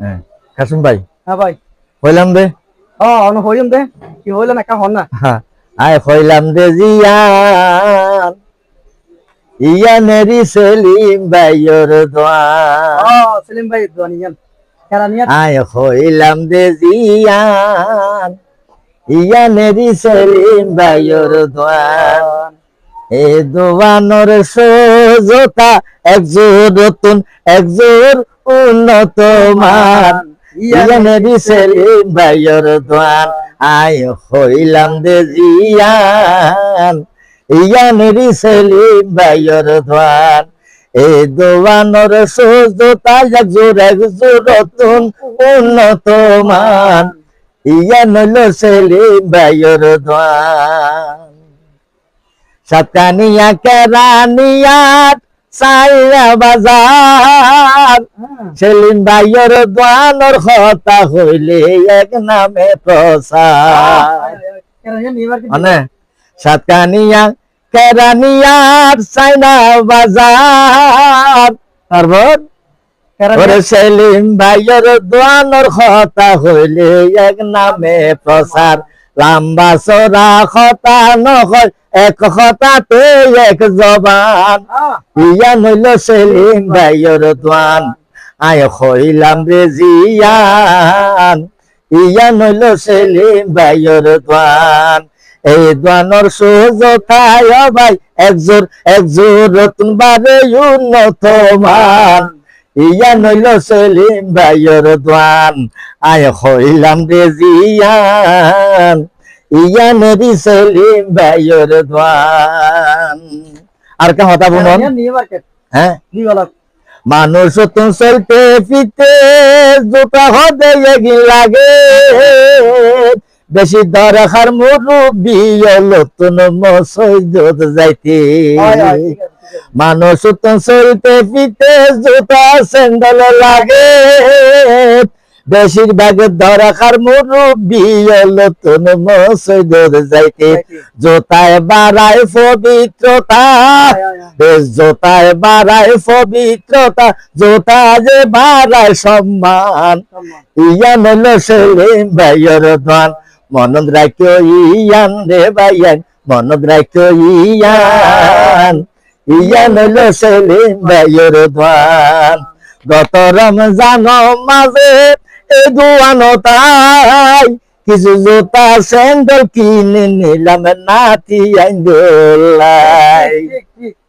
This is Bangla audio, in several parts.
হ্যাঁ। কাসুম ভাই? হ্যাঁ ভাই। হইলাম দে। ও অন হইম দে। কি হইল না কা হন না? হ্যাঁ আয় হইলাম দে জিয়ান। ইয়ানেরি সেলিম ভাইয়ের দোয়ান। ও সেলিম ভাই দোয়ানিয়ান কেরানিয়ান আয়। হইলাম দে জিয়ান। ইয়ানেরি সেলিম ভাইয়ের দোয়ান। এ দোয়ানোর সোজতা একজোর নতুন একজোর উন্নত মান। ইয়ানেরি সেলিম ভাইয়ের দোয়ান। আয় হইলাম দে জিয়ান। ইয়ানেরি সেলিম ভাইয়ের দোয়ান। এ দোয়ানোর একজোর নতুন, উন্নত মান। ইয়ান ভাইয়ের দোয়ান। কেরানিয়াত সাইয়া বাজার। সেলিম ভাইয়ের দোয়ানোর কথা হইলে এক নামে প্রসার মানে সাতকানিয়া কেরানিয়াত সাইনা বাজার। তারপর? ওরে সেলিম ভাইয়ের দোয়ানোর কথা হইলে এক নামে প্রসার লাম্বা কথা নহয় এক কথাতে এক জবান। ইয়া নইল সেলিম ভাইয়ের দোয়ান আয় হইলাম রে জিয়ান ইয়া নইল সেলিম ভাইয়ের দোয়ান। এই দোয়ানোর সুযোগায় ভাই একজোর একজোর নতুন বারে উন্নত মান। ইয়া নইল সেলিম ভাইয়ের দোয়ান আয় হইলাম রে জিয়ান ইয়া নদী সেলিম ভাইয়ের দোয়ান। আর কে হতা বুনন হ্যাঁ মানুষ তো চলতে ফিতে জুতা হতে এগি লাগে। বেশি দরকার মুরুবি নতুন মসজিদ যাইতে। মানুষ তো চলতে ফিতে জুতা স্যান্ডেল লাগে। বেশিরভাগ দরকার মুরব্বী নতুন মসজিদ যাইতে। জোতায় বাড়ায় পবিত্রতা। জোতায় বাড়ায় পবিত্রতা। জোতা যে বাড়ায় সম্মান। ইয়ান হলো সেলিম ভাইয়ের দান মনদ রাখিও ইয়ান রে ভাইয়ান। মনদ রাখিও ইয়ান। ইয়ান হলো সেলিম ভাইয়ের দান গত রমজান মাঝে এ দুয়ানো তাই কিছু জুতা স্যান্ডেল কিনে নিলাম নাতি আইন্দোলাই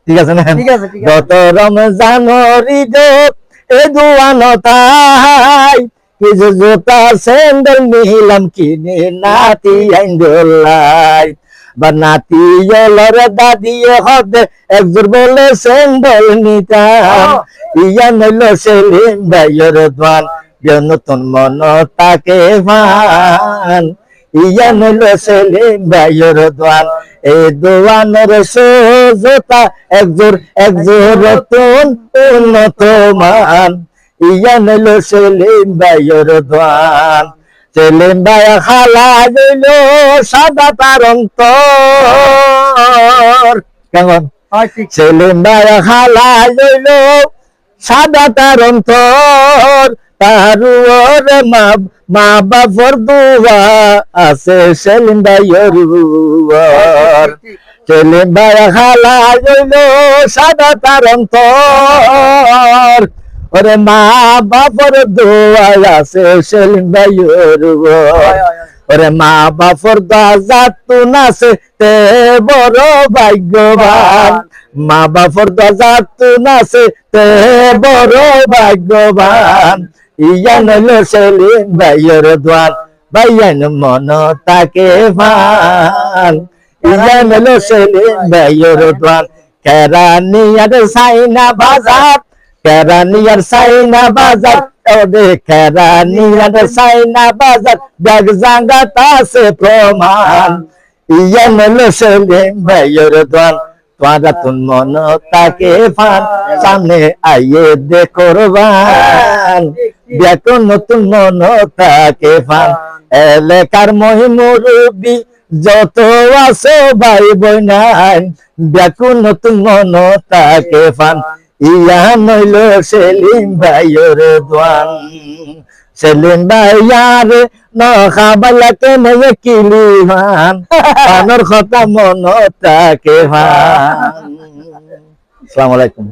ঠিক, আছে না? ঠিক গত রমজানরি এ কিছু জুতা স্যান্ডেল নিলাম কিনে নাতি আইন্দোলাই বা নাতি জলর দাদিয়ে হদে একজোর বলে স্যান্ডেল নিতাম। ইয়া নইল সেলিম ভাইয়ের দোয়ান। নতুন মন তাকে মান ইয়া নইল সেলিম ভাইয়ের দোয়ান। এই দোয়ানের সোজতা একজোর একজোর নতুন উন্নত মান। ইয়া নইল সেলিম ভাইয়ের দোয়ান। সেলিম ভাই খালা গইল সাদা তার অন্তর কেমন? সেলিম ভাই খালা গইল সাদা তার অন্তর তার ওরে মা মা বাপর দুয়া আছে সেলিম ভাইয়ের সেলিম ভাই খালা গইল সাদা তার অন্তর। ওরে মা বাপর দোয়া আছে সেলিম ভাইয়ের। ওরে মা বাপর দাজাত নাচে তে বড় ভাগ্যবান। মা বাপর দাজাত নাচে তে বড় ভাগ্যবান। ইয়ান হলো সেলিম ভাইয়ের দোয়ান ভাইয়ান মন তাকে ফান ইয়ান হলো সেলিম ভাইয়ের দোয়ান কেরানিয়ার সাইনা বাজার কেরানিয়ার সাইনা বাজার ওরে কেরানিয়ার সাইনা বাজার ব্যাগ জাঙ্গাত আছে প্রমাণ ইয়ান হলো সেলিম ভাইয়ের দোয়ান মন তাকে ফান সামনে আইয়ে দে কোরবান। দেখো নতুন মন তাকে ফান এলাকার মহিমুরবি যত আছো ভাই বোনাই দেখো নতুন মন তাকে ফান ইয়া নইল সেলিম ভাইয়ের দোয়ান। সেলিম ভাইয়ার নখাবালা কেনে কিলি ভান পানর কথা মন তাকে ভান। আসসালামু আলাইকুম।